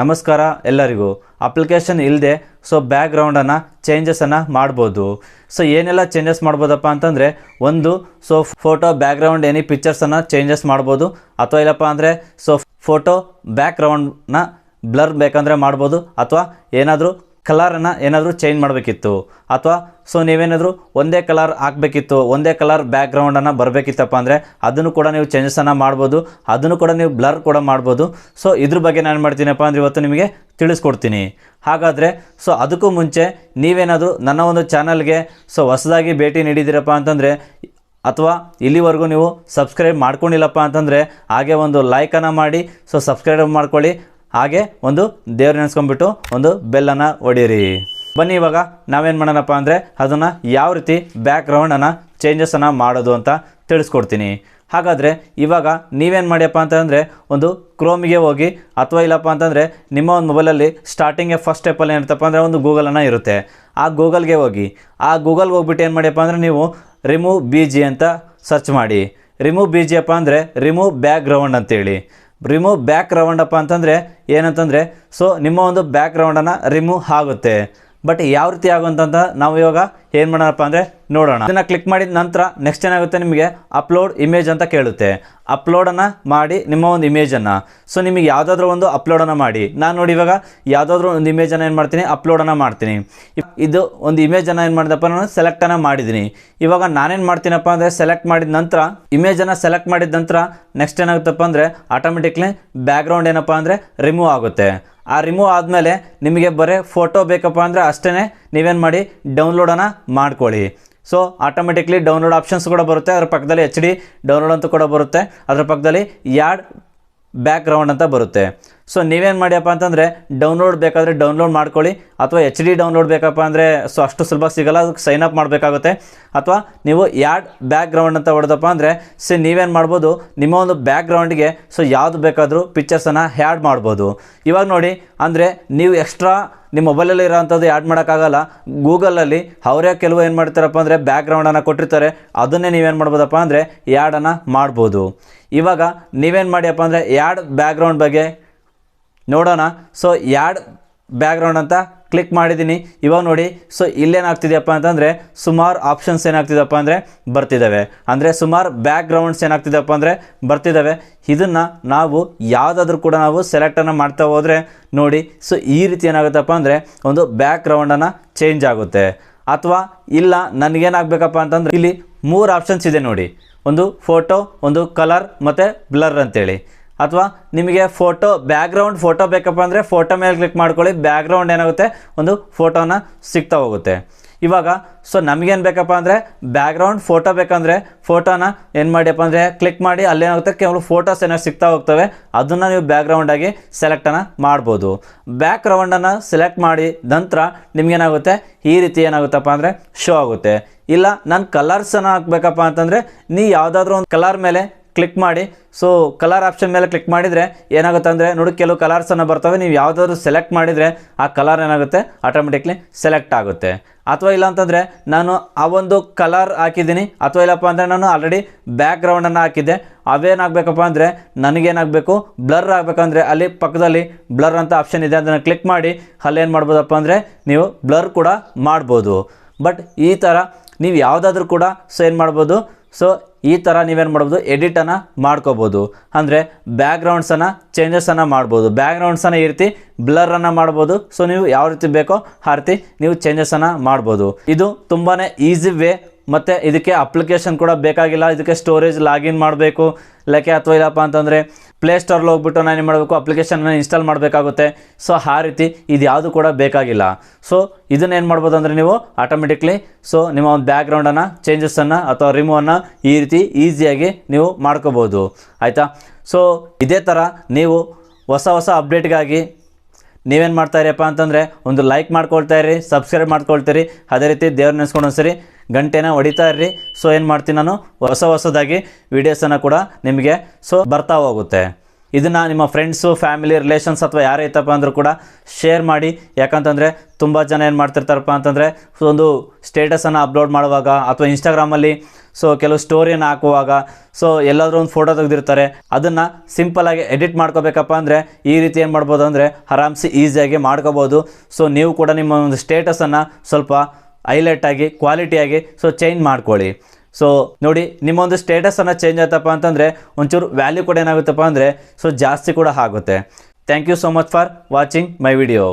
ನಮಸ್ಕಾರ ಎಲ್ಲರಿಗೂ. ಅಪ್ಲಿಕೇಶನ್ ಇಲ್ಲದೆ ಸೊ ಬ್ಯಾಕ್ಗ್ರೌಂಡನ್ನು ಚೇಂಜಸನ್ನು ಮಾಡ್ಬೋದು. ಸೊ ಏನೆಲ್ಲ ಚೇಂಜಸ್ ಮಾಡ್ಬೋದಪ್ಪ ಅಂತಂದರೆ, ಒಂದು ಸೊ ಫೋಟೋ ಬ್ಯಾಕ್ಗ್ರೌಂಡ್ ಎನಿ ಪಿಕ್ಚರ್ಸನ್ನು ಚೇಂಜಸ್ ಮಾಡ್ಬೋದು. ಅಥವಾ ಇಲ್ಲಪ್ಪ ಅಂದರೆ ಸೊ ಫೋಟೋ ಬ್ಯಾಕ್ಗ್ರೌಂಡ್ನ ಬ್ಲರ್ ಬೇಕಂದರೆ ಮಾಡ್ಬೋದು. ಅಥವಾ ಏನಾದರೂ ಕಲರನ್ನು ಏನಾದರೂ ಚೇಂಜ್ ಮಾಡಬೇಕಿತ್ತು ಅಥವಾ ಸೊ ನೀವೇನಾದರೂ ಒಂದೇ ಕಲರ್ ಹಾಕಬೇಕಿತ್ತು, ಒಂದೇ ಕಲರ್ ಬ್ಯಾಕ್ಗ್ರೌಂಡನ್ನು ಬರಬೇಕಿತ್ತಪ್ಪ ಅಂದರೆ ಅದನ್ನು ಕೂಡ ನೀವು ಚೇಂಜಸನ್ನು ಮಾಡ್ಬೋದು, ಅದನ್ನು ಕೂಡ ನೀವು ಬ್ಲರ್ ಕೂಡ ಮಾಡ್ಬೋದು. ಸೊ ಇದ್ರ ಬಗ್ಗೆ ನಾನು ಮಾಡ್ತೀನಪ್ಪ ಅಂದರೆ ಇವತ್ತು ನಿಮಗೆ ತಿಳಿಸ್ಕೊಡ್ತೀನಿ. ಹಾಗಾದರೆ ಸೊ ಅದಕ್ಕೂ ಮುಂಚೆ ನೀವೇನಾದರೂ ನನ್ನ ಒಂದು ಚಾನಲ್ಗೆ ಸೊ ಹೊಸದಾಗಿ ಭೇಟಿ ನೀಡಿದ್ದೀರಪ್ಪ ಅಂತಂದರೆ, ಅಥವಾ ಇಲ್ಲಿವರೆಗೂ ನೀವು ಸಬ್ಸ್ಕ್ರೈಬ್ ಮಾಡ್ಕೊಂಡಿಲ್ಲಪ್ಪ ಅಂತಂದರೆ ಹಾಗೆ ಒಂದು ಲೈಕನ್ನು ಮಾಡಿ, ಸೊ ಸಬ್ಸ್ಕ್ರೈಬ್ ಮಾಡ್ಕೊಳ್ಳಿ. ಹಾಗೆ ಒಂದು ದೇವ್ರ ನೆನೆಸ್ಕೊಂಡ್ಬಿಟ್ಟು ಒಂದು ಬೆಲ್ಲನ್ನು ಹೊಡೀರಿ ಬನ್ನಿ ಇವಾಗ ನಾವೇನು ಮಾಡೋಣಪ್ಪ ಅಂದರೆ ಅದನ್ನು ಯಾವ ರೀತಿ ಬ್ಯಾಕ್ಗ್ರೌಂಡನ್ನು ಚೇಂಜಸನ್ನು ಮಾಡೋದು ಅಂತ ತಿಳಿಸ್ಕೊಡ್ತೀನಿ. ಹಾಗಾದರೆ ಇವಾಗ ನೀವೇನು ಮಾಡಿಯಪ್ಪ ಅಂತಂದರೆ ಒಂದು ಕ್ರೋಮಿಗೆ ಹೋಗಿ ಅಥವಾ ಇಲ್ಲಪ್ಪ ಅಂತಂದರೆ ನಿಮ್ಮ ಒಂದು ಮೊಬೈಲಲ್ಲಿ ಸ್ಟಾರ್ಟಿಂಗ್ಗೆ ಫಸ್ಟ್ ಸ್ಟೆಪ್ಪಲ್ಲಿ ಏನಿರ್ತಪ್ಪ ಅಂದರೆ ಒಂದು ಗೂಗಲನ್ನು ಇರುತ್ತೆ. ಆ ಗೂಗಲ್ಗೆ ಹೋಗಿ, ಆ ಗೂಗಲ್ಗೆ ಹೋಗ್ಬಿಟ್ಟು ಏನು ಮಾಡಿಯಪ್ಪ ಅಂದರೆ ನೀವು ರಿಮೂವ್ ಬಿ ಜಿ ಅಂತ ಸರ್ಚ್ ಮಾಡಿ. ರಿಮೂವ್ ಬಿ ಜಿ ಅಪ್ಪ ಅಂದರೆ ರಿಮೂವ್ ಬ್ಯಾಕ್ಗ್ರೌಂಡ್ ಅಂತೇಳಿ. ರಿಮೂವ್ ಬ್ಯಾಕ್ ರೌಂಡಪ್ಪ ಅಂತಂದರೆ ಏನಂತಂದರೆ ಸೊ ನಿಮ್ಮ ಒಂದು ಬ್ಯಾಕ್ ರೌಂಡನ್ನು ರಿಮೂವ್ ಆಗುತ್ತೆ. ಬಟ್ ಯಾವ ರೀತಿ ಆಗುವಂತಂತ ನಾವು ಇವಾಗ ಏನು ಮಾಡೋಣಪ್ಪ ಅಂದರೆ ನೋಡೋಣ. ಇದನ್ನು ಕ್ಲಿಕ್ ಮಾಡಿದ ನಂತರ ನೆಕ್ಸ್ಟ್ ಏನಾಗುತ್ತೆ ನಿಮಗೆ? ಅಪ್ಲೋಡ್ ಇಮೇಜ್ ಅಂತ ಕೇಳುತ್ತೆ. ಅಪ್ಲೋಡನ್ನು ಮಾಡಿ ನಿಮ್ಮ ಒಂದು ಇಮೇಜನ್ನು ಸೊ ನಿಮಗೆ ಯಾವುದಾದ್ರೂ ಒಂದು ಅಪ್ಲೋಡನ್ನು ಮಾಡಿ. ನಾನು ನೋಡಿ ಇವಾಗ ಯಾವುದಾದ್ರೂ ಒಂದು ಇಮೇಜನ್ನು ಏನು ಮಾಡ್ತೀನಿ? ಅಪ್ಲೋಡನ್ನು ಮಾಡ್ತೀನಿ. ಇದು ಒಂದು ಇಮೇಜನ್ನು ಏನು ಮಾಡಿದಪ್ಪ ನಾನು? ಸೆಲೆಕ್ಟನ್ನು ಮಾಡಿದ್ದೀನಿ ಇವಾಗ ನಾನೇನು ಮಾಡ್ತೀನಪ್ಪ ಅಂದರೆ ಸೆಲೆಕ್ಟ್ ಮಾಡಿದ ನಂತರ ಇಮೇಜನ್ನು ಸೆಲೆಕ್ಟ್ ಮಾಡಿದ ನಂತರ ನೆಕ್ಸ್ಟ್ ಏನಾಗುತ್ತಪ್ಪ ಅಂದರೆ ಆಟೋಮೆಟಿಕ್ಲಿ ಬ್ಯಾಕ್ಗ್ರೌಂಡ್ ಏನಪ್ಪ ಅಂದರೆ ರಿಮೂವ್ ಆಗುತ್ತೆ. ಆ ರಿಮೂವ್ ಆದಮೇಲೆ ನಿಮಗೆ ಬರೀ ಫೋಟೋ ಬೇಕಪ್ಪ ಅಂದರೆ ಅಷ್ಟೇ ನೀವೇನು ಮಾಡಿ ಡೌನ್ಲೋಡನ್ನು ಮಾಡ್ಕೊಳ್ಳಿ. ಸೊ ಆಟೋಮೆಟಿಕ್ಲಿ ಡೌನ್ಲೋಡ್ ಆಪ್ಷನ್ಸ್ ಕೂಡ ಬರುತ್ತೆ. ಅದರ ಪಕ್ಕದಲ್ಲಿ ಎಚ್ ಡಿ ಡೌನ್ಲೋಡ್ ಅಂತ ಕೂಡ ಬರುತ್ತೆ. ಅದರ ಪಕ್ಕದಲ್ಲಿ ಯಾಡ್ ಬ್ಯಾಕ್ಗ್ರೌಂಡ್ ಅಂತ ಬರುತ್ತೆ. ಸೊ ನೀವೇನು ಮಾಡಿಯಪ್ಪ ಅಂತಂದರೆ ಡೌನ್ಲೋಡ್ ಬೇಕಾದರೆ ಡೌನ್ಲೋಡ್ ಮಾಡ್ಕೊಳ್ಳಿ, ಅಥವಾ ಎಚ್ ಡಿ ಡೌನ್ಲೋಡ್ ಬೇಕಪ್ಪ ಅಂದರೆ ಸೊ ಅಷ್ಟು ಸುಲಭ ಸಿಗಲ್ಲ, ಅದಕ್ಕೆ ಸೈನ್ ಅಪ್ ಮಾಡಬೇಕಾಗುತ್ತೆ. ಅಥವಾ ನೀವು ಯಾಡ್ ಬ್ಯಾಕ್ಗ್ರೌಂಡ್ ಅಂತ ಹೊಡೆದಪ್ಪ ಅಂದರೆ, ಸೊ ನೀವೇನು ಮಾಡ್ಬೋದು, ನಿಮ್ಮ ಒಂದು ಬ್ಯಾಕ್ಗ್ರೌಂಡಿಗೆ ಸೊ ಯಾವುದು ಬೇಕಾದರೂ ಪಿಕ್ಚರ್ಸನ್ನು ಹ್ಯಾಡ್ ಮಾಡ್ಬೋದು. ಇವಾಗ ನೋಡಿ, ಅಂದರೆ ನೀವು ಎಕ್ಸ್ಟ್ರಾ ನಿಮ್ಮ ಮೊಬೈಲಲ್ಲಿ ಇರೋವಂಥದ್ದು ಆ್ಯಡ್ ಮಾಡೋಕ್ಕಾಗಲ್ಲ. ಗೂಗಲಲ್ಲಿ ಅವರೇ ಕೆಲವು ಏನು ಮಾಡ್ತಾರಪ್ಪ ಅಂದರೆ ಬ್ಯಾಕ್ಗ್ರೌಂಡನ್ನು ಕೊಟ್ಟಿರ್ತಾರೆ. ಅದನ್ನೇ ನೀವೇನು ಮಾಡ್ಬೋದಪ್ಪ ಅಂದರೆ ಆ್ಯಡನ್ನು ಮಾಡ್ಬೋದು. ಇವಾಗ ನೀವೇನು ಮಾಡಿಯಪ್ಪ ಅಂದರೆ, ಯಾಡ್ ಬ್ಯಾಕ್ಗ್ರೌಂಡ್ ಬಗ್ಗೆ ನೋಡೋಣ. ಸೊ ಯಾಡ್ ಬ್ಯಾಕ್ಗ್ರೌಂಡ್ ಅಂತ ಕ್ಲಿಕ್ ಮಾಡಿದ್ದೀನಿ. ಇವಾಗ ನೋಡಿ ಸೊ ಇಲ್ಲೇನಾಗ್ತಿದೆಯಪ್ಪ ಅಂತಂದರೆ, ಸುಮಾರು ಆಪ್ಷನ್ಸ್ ಏನಾಗ್ತಿದೆಯಪ್ಪ ಅಂದರೆ ಬರ್ತಿದ್ದಾವೆ ಅಂದರೆ ಸುಮಾರು ಬ್ಯಾಕ್ಗ್ರೌಂಡ್ಸ್ ಏನಾಗ್ತಿದೆಯಪ್ಪ ಅಂದರೆ ಬರ್ತಿದ್ದಾವೆ ಇದನ್ನು ನಾವು ಯಾವುದಾದ್ರೂ ಕೂಡ ನಾವು ಸೆಲೆಕ್ಟನ್ನು ಮಾಡ್ತಾ ಹೋದರೆ, ನೋಡಿ ಸೊ ಈ ರೀತಿ ಏನಾಗುತ್ತಪ್ಪ ಅಂದರೆ, ಒಂದು ಬ್ಯಾಕ್ಗ್ರೌಂಡನ್ನು ಚೇಂಜ್ ಆಗುತ್ತೆ. ಅಥವಾ, ಇಲ್ಲ, ನನಗೇನಾಗಬೇಕಪ್ಪ ಅಂತಂದರೆ, ಇಲ್ಲಿ ಮೂರು ಆಪ್ಷನ್ಸ್ ಇದೆ ನೋಡಿ. ಒಂದು ಫೋಟೋ ಒಂದು ಕಲರ್ ಮತ್ತು ಬ್ಲರ್ ಅಂತೇಳಿ. ಅಥವಾ ನಿಮಗೆ ಫೋಟೋ ಬ್ಯಾಕ್ಗ್ರೌಂಡ್ ಫೋಟೋ ಬೇಕಪ್ಪ ಅಂದರೆ ಫೋಟೋ ಮೇಲೆ ಕ್ಲಿಕ್ ಮಾಡ್ಕೊಳ್ಳಿ ಬ್ಯಾಕ್ಗ್ರೌಂಡ್ ಏನಾಗುತ್ತೆ? ಒಂದು ಫೋಟೋನ ಸಿಗ್ತಾ ಹೋಗುತ್ತೆ. ಇವಾಗ ಸೊ ನಮಗೇನು ಬೇಕಪ್ಪ ಅಂದರೆ ಬ್ಯಾಕ್ಗ್ರೌಂಡ್ ಫೋಟೋ ಬೇಕಂದರೆ ಫೋಟೋನ ಏನು ಮಾಡಿಯಪ್ಪ ಅಂದರೆ ಕ್ಲಿಕ್ ಮಾಡಿ, ಅಲ್ಲೇನಾಗುತ್ತೆ? ಕೆಲವು ಫೋಟೋಸ್ ಏನೋ ಸಿಗ್ತಾ ಹೋಗ್ತವೆ. ಅದನ್ನು ನೀವು ಬ್ಯಾಕ್ಗ್ರೌಂಡಾಗಿ ಸೆಲೆಕ್ಟನ್ನು ಮಾಡ್ಬೋದು. ಬ್ಯಾಕ್ಗ್ರೌಂಡನ್ನು ಸೆಲೆಕ್ಟ್ ಮಾಡಿ ನಂತರ ನಿಮಗೇನಾಗುತ್ತೆ? ಈ ರೀತಿ ಏನಾಗುತ್ತಪ್ಪ ಅಂದರೆ ಶೋ ಆಗುತ್ತೆ. ಇಲ್ಲ, ನಾನು ಕಲರ್ಸನ್ನು ಹಾಕ್ಬೇಕಪ್ಪ ಅಂತಂದರೆ, ನೀ ಯಾವುದಾದ್ರೂ ಒಂದು ಕಲರ್ ಮೇಲೆ ಕ್ಲಿಕ್ ಮಾಡಿ. ಸೊ ಕಲರ್ ಆಪ್ಷನ್ ಮೇಲೆ ಕ್ಲಿಕ್ ಮಾಡಿದರೆ ಏನಾಗುತ್ತೆ ಅಂದರೆ ನೋಡಿ ಕೆಲವು ಕಲರ್ಸನ್ನು ಬರ್ತವೆ. ನೀವು ಯಾವುದಾದ್ರೂ ಸೆಲೆಕ್ಟ್ ಮಾಡಿದರೆ ಆ ಕಲರ್ ಏನಾಗುತ್ತೆ? ಆಟೋಮೆಟಿಕ್ಲಿ ಸೆಲೆಕ್ಟ್ ಆಗುತ್ತೆ. ಅಥವಾ ಇಲ್ಲ ಅಂತಂದರೆ ನಾನು ಆ ಒಂದು ಕಲರ್ ಹಾಕಿದ್ದೀನಿ. ಅಥವಾ ಇಲ್ಲಪ್ಪ ಅಂದರೆ ನಾನು ಆಲ್ರೆಡಿ ಬ್ಯಾಕ್ಗ್ರೌಂಡನ್ನು ಹಾಕಿದ್ದೆ. ಅವೇನಾಗಬೇಕಪ್ಪ ಅಂದರೆ ನನಗೇನಾಗಬೇಕು? ಬ್ಲರ್ ಆಗಬೇಕಂದ್ರೆ ಅಲ್ಲಿ ಪಕ್ಕದಲ್ಲಿ ಬ್ಲರ್ ಅಂತ ಆಪ್ಷನ್ ಇದೆ ಅದನ್ನು ಕ್ಲಿಕ್ ಮಾಡಿ. ಅಲ್ಲೇನು ಮಾಡ್ಬೋದಪ್ಪ ಅಂದರೆ ನೀವು ಬ್ಲರ್ ಕೂಡ ಮಾಡ್ಬೋದು. ಬಟ್ ಈ ಥರ ನೀವು ಯಾವುದಾದ್ರೂ ಕೂಡ ಸೊ ಏನು ಮಾಡ್ಬೋದು? ಸೊ ಈ ಥರ ನೀವೇನು ಮಾಡ್ಬೋದು? ಎಡಿಟನ್ನು ಮಾಡ್ಕೋಬೋದು. ಅಂದರೆ ಬ್ಯಾಕ್ಗ್ರೌಂಡ್ಸನ್ನು ಚೇಂಜಸನ್ನು ಮಾಡ್ಬೋದು. ಬ್ಯಾಕ್ಗ್ರೌಂಡ್ಸನ್ನು ಈ ರೀತಿ ಬ್ಲರನ್ನು ಮಾಡ್ಬೋದು. ಸೊ ನೀವು ಯಾವ ರೀತಿ ಬೇಕೋ ಆ ರೀತಿ ನೀವು ಚೇಂಜಸನ್ನು ಮಾಡ್ಬೋದು. ಇದು ತುಂಬಾ ಈಸಿ ವೇ ಮತ್ತು ಇದಕ್ಕೆ ಅಪ್ಲಿಕೇಶನ್ ಕೂಡ ಬೇಕಾಗಿಲ್ಲ. ಇದಕ್ಕೆ ಸ್ಟೋರೇಜ್ ಲಾಗಿನ್ ಮಾಡಬೇಕು. ಲೈಕೆ ಅಥವಾ ಇಲ್ಲಪ್ಪ ಅಂತಂದರೆ ಪ್ಲೇಸ್ಟೋರ್ಲ್ಲಿ ಹೋಗ್ಬಿಟ್ಟು ನಾನು ಏನು ಮಾಡಬೇಕು? ಅಪ್ಲಿಕೇಶನನ್ನು ಇನ್ಸ್ಟಾಲ್ ಮಾಡಬೇಕಾಗುತ್ತೆ. ಸೊ ಆ ರೀತಿ ಇದು ಯಾವುದು ಕೂಡ ಬೇಕಾಗಿಲ್ಲ. ಸೊ ಇದನ್ನ ಏನು ಮಾಡ್ಬೋದು ಅಂದರೆ ನೀವು ಆಟೋಮೆಟಿಕ್ಲಿ ಸೊ ನಿಮ್ಮ ಒಂದು ಬ್ಯಾಕ್ಗ್ರೌಂಡನ್ನು ಚೇಂಜಸನ್ನು ಅಥವಾ ರಿಮೂವನ್ನು ಈ ರೀತಿ ಈಸಿಯಾಗಿ ನೀವು ಮಾಡ್ಕೋಬೋದು. ಆಯಿತಾ? ಸೊ ಇದೇ ಥರ ನೀವು ಹೊಸ ಹೊಸ ಅಪ್ಡೇಟ್ಗಾಗಿ ನೀವೇನು ಮಾಡ್ತಾ ಇರಪ್ಪ ಅಂತಂದರೆ ಒಂದು ಲೈಕ್ ಮಾಡ್ಕೊಳ್ತಾ ಇರಿ ಸಬ್ಸ್ಕ್ರೈಬ್ ಮಾಡ್ಕೊಳ್ತೀರಿ ಅದೇ ರೀತಿ ದೇವ್ರ ನೆನೆಸ್ಕೊಂಡು ಒಂದ್ಸರಿ ಗಂಟೆನ ಹೊಡಿತಾ ಇರ್ರಿ. ಸೊ ಏನು ಮಾಡ್ತೀನಿ ನಾನು? ಹೊಸ ಹೊಸದಾಗಿ ವೀಡಿಯೋಸನ್ನು ಕೂಡ ನಿಮಗೆ ಸೊ ಬರ್ತಾ ಹೋಗುತ್ತೆ. ಇದನ್ನು ನಿಮ್ಮ ಫ್ರೆಂಡ್ಸು ಫ್ಯಾಮಿಲಿ ರಿಲೇಷನ್ಸ್ ಅಥವಾ ಯಾರೇ ಇತ್ತಪ್ಪ ಅಂದರೂ ಕೂಡ ಶೇರ್ ಮಾಡಿ. ಯಾಕಂತಂದರೆ ತುಂಬ ಜನ ಏನು ಮಾಡ್ತಿರ್ತಾರಪ್ಪ ಅಂತಂದರೆ, ಒಂದು ಸ್ಟೇಟಸನ್ನು ಅಪ್ಲೋಡ್ ಮಾಡುವಾಗ ಅಥವಾ ಇನ್ಸ್ಟಾಗ್ರಾಮಲ್ಲಿ ಸೊ ಕೆಲವು ಸ್ಟೋರಿಯನ್ನು ಹಾಕುವಾಗ ಸೊ ಎಲ್ಲಾದರೂ ಒಂದು ಫೋಟೋ ತೆಗೆದಿರ್ತಾರೆ. ಅದನ್ನು ಸಿಂಪಲಾಗಿ ಎಡಿಟ್ ಮಾಡ್ಕೋಬೇಕಪ್ಪ ಅಂದರೆ, ಈ ರೀತಿ ಏನು ಮಾಡ್ಬೋದು ಅಂದರೆ, ಆರಾಮ್ಸಿ ಈಸಿಯಾಗಿ ಮಾಡ್ಕೋಬೋದು. ಸೊ ನೀವು ಕೂಡ ನಿಮ್ಮ ಒಂದು ಸ್ಟೇಟಸನ್ನು ಸ್ವಲ್ಪ ಹೈಲೈಟ್ ಆಗಿ ಕ್ವಾಲಿಟಿಯಾಗಿ ಸೊ ಚೇಂಜ್ ಮಾಡ್ಕೊಳ್ಳಿ. ಸೊ ನೋಡಿ, ನಿಮ್ಮೊಂದು ಸ್ಟೇಟಸನ್ನು ಚೇಂಜ್ ಆಯ್ತಪ್ಪ ಅಂತಂದರೆ, ಒಂಚೂರು ವ್ಯಾಲ್ಯೂ ಕೂಡ ಏನಾಗುತ್ತಪ್ಪ ಅಂದರೆ ಸೊ ಜಾಸ್ತಿ ಕೂಡ ಆಗುತ್ತೆ. Thank you so much for watching my video